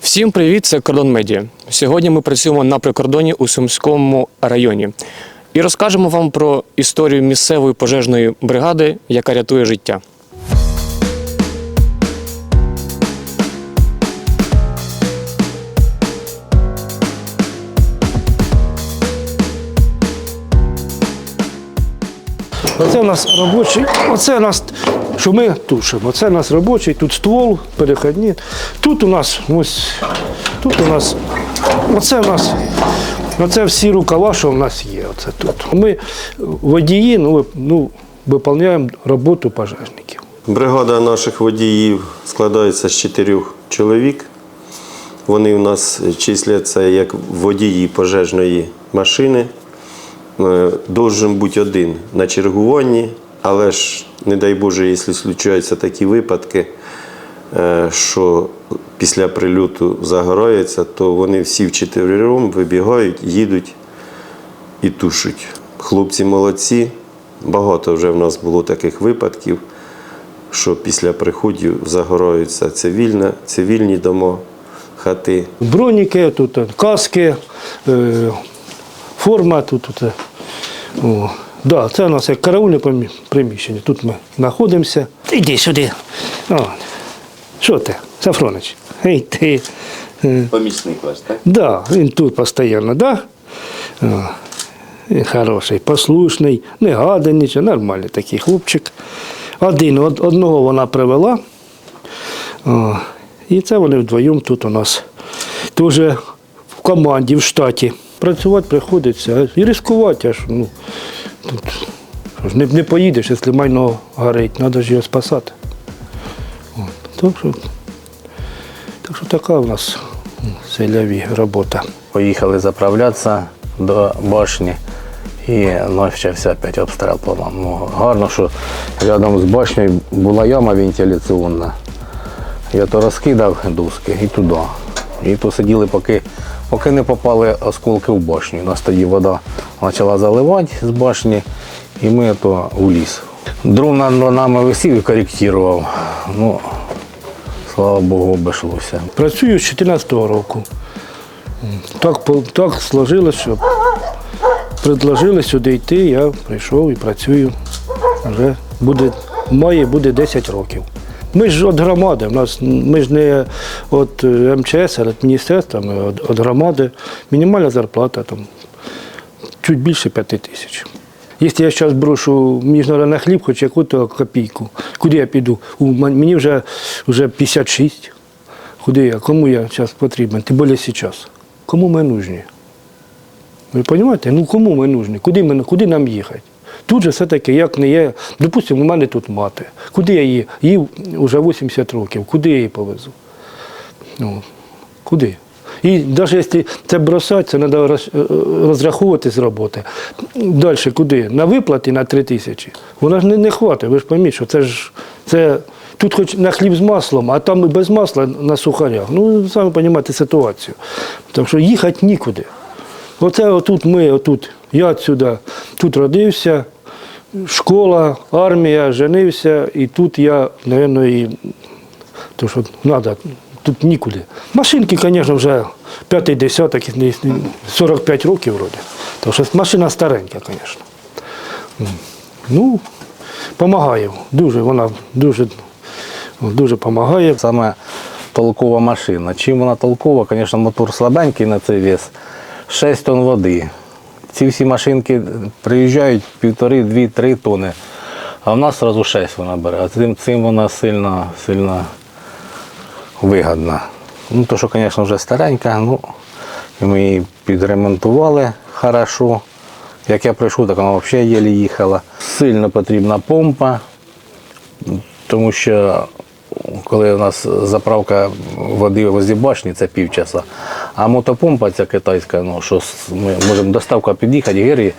Всім привіт, це Кордон Медіа. Сьогодні ми працюємо на прикордоні у Сумському районі і розкажемо вам про історію місцевої пожежної бригади, яка рятує життя. Оце у нас робочий, оце у нас, що ми тушимо. Оце у нас робочий, тут ствол, перехідні. Тут у нас ось, тут у нас, оце у нас, оце всі рукава, що в нас є. Оце тут. Ми водії, ну, ну, виконуємо роботу пожежників. Бригада наших водіїв складається з чотирьох чоловік. Вони у нас числяться як водії пожежної машини. Е, Должен бути один на чергуванні, але ж, не дай Боже, якщо случаються такі випадки, е, що після прильоту загорається, то вони всі вчетвером вибігають, їдуть і тушать. Хлопці молодці. Багато вже в нас було таких випадків, що після приходів загораються цивільне, цивільні дома, хати. Броніки, тут каски, е, форма тут. тут е. О. Да, це у нас як караульне приміщення. Тут ми знаходимося. Іди сюди. О. Що ти, Сафронич? Ей ти. Е, Помічник ваш, так? Да, він тут постійно, да? О, він хороший, послушний, не гадий нічого, нормальний такий хлопчик. Один, од- одного вона привела. О, і це вони вдвоєм тут у нас теж в команді, в штаті. Працювати приходиться і ризикувати, аж ну, тут не, не поїдеш, якщо майно горить, треба ж його спасати. От, так, що, так що така у нас селяві робота. Поїхали заправлятися до башні і почався опять обстріл по нам. Ну, гарно, що рядом з башнею була яма вентиляційна. Я то розкидав доски і туди. І то сиділи, поки, поки не попали осколки в башню. У нас тоді вода почала заливати з башні, і ми то у ліс. Дрон нами висів і коректував. Ну, слава Богу, обійшлося. Працюю з 2014 року. Так, так сложилось, що предложили сюди йти, я прийшов і працюю. Вже буде, має буде 10 років. Ми ж від громади, нас, ми ж не від е, МЧС, а від міністерства, ми від, громади. Мінімальна зарплата там чуть більше 5 тисяч. Якщо я зараз брошу мені на хліб, хоч яку-то копійку, куди я піду? У мені вже, вже 56. Куди я? Кому я зараз потрібен? Тим більше зараз. Кому ми нужні? Ви розумієте? Ну кому ми нужні? Куди, ми, куди нам їхати? Тут же все-таки, як не є, допустимо, у мене тут мати. Куди я її? Їй вже 80 років, куди я її повезу? Ну, куди? І навіть якщо це бросати, це треба е, розраховувати з роботи. Далі куди? На виплати на 3 тисячі. Вона ж не, не хватить, ви ж пойміть, що це ж це, тут хоч на хліб з маслом, а там і без масла на сухарях. Ну, ви самі розумієте ситуацію. Так що їхати нікуди. Оце отут ми, отут, я отсюда, тут родився, школа, армія, женився, і тут я, мабуть, і то що треба, тут нікуди. Машинки, звісно, вже п'ятий десяток, 45 років вроде. То що машина старенька, звісно. Ну, допомагає. Дуже, вона дуже, дуже допомагає. Саме толкова машина. Чим вона толкова? Звісно, мотор слабенький на цей вес. 6 тонн води. Ці всі машинки приїжджають півтори, дві, три тони. А в нас одразу 6 вона бере. А цим, цим вона сильно, сильно вигідна. Ну, то, що, звісно, вже старенька, ну, ми її підремонтували хорошо. Як я прийшов, так вона взагалі єлі їхала. Сильно потрібна помпа, тому що коли у нас заправка води возле башні, це півчаса. А мотопомпа ця китайська, ну що ми можемо доставка під'їхати, гірі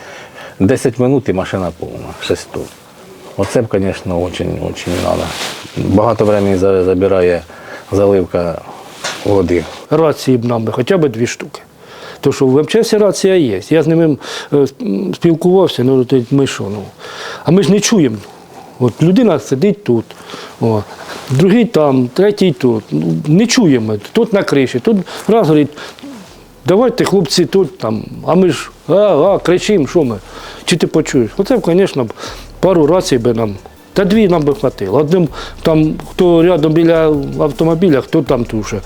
10 минут і машина повна, 6 тонн. Оце б, звісно, дуже, дуже треба. Багато времени забирає заливка води. Рації б нам би хоча б дві штуки. То що в МЧС рація є. Я з ними е, спілкувався, ну ми що, ну. А ми ж не чуємо. От людина сидить тут. О. другий там, третій тут. Ну, не чуємо. Тут на криші, тут раз говорить, давайте хлопці тут там, а ми ж а, а, кричимо, що ми? Чи ти почуєш? Оце, звісно, пару рацій би нам. Та дві нам би хватило. Одним там, хто рядом біля автомобіля, хто там туше.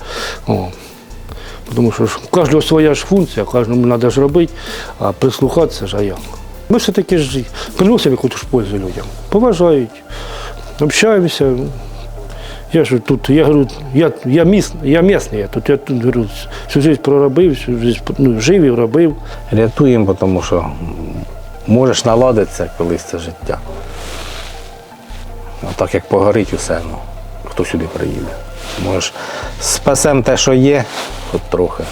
Тому що ж у кожного своя ж функція, кожному треба ж робити, а прислухатися ж а як. Ми все-таки ж приносимо якусь пользу людям. Поважають, общаємося. Я ж тут, я говорю, я, я, міс, я місний, я тут, я тут говорю, всю життя проробив, всю життя ну, жив і робив. Рятуємо, тому що можеш наладитися колись це життя. А так як погорить усе, ну, хто сюди приїде. Можеш спасемо те, що є, хоч трохи.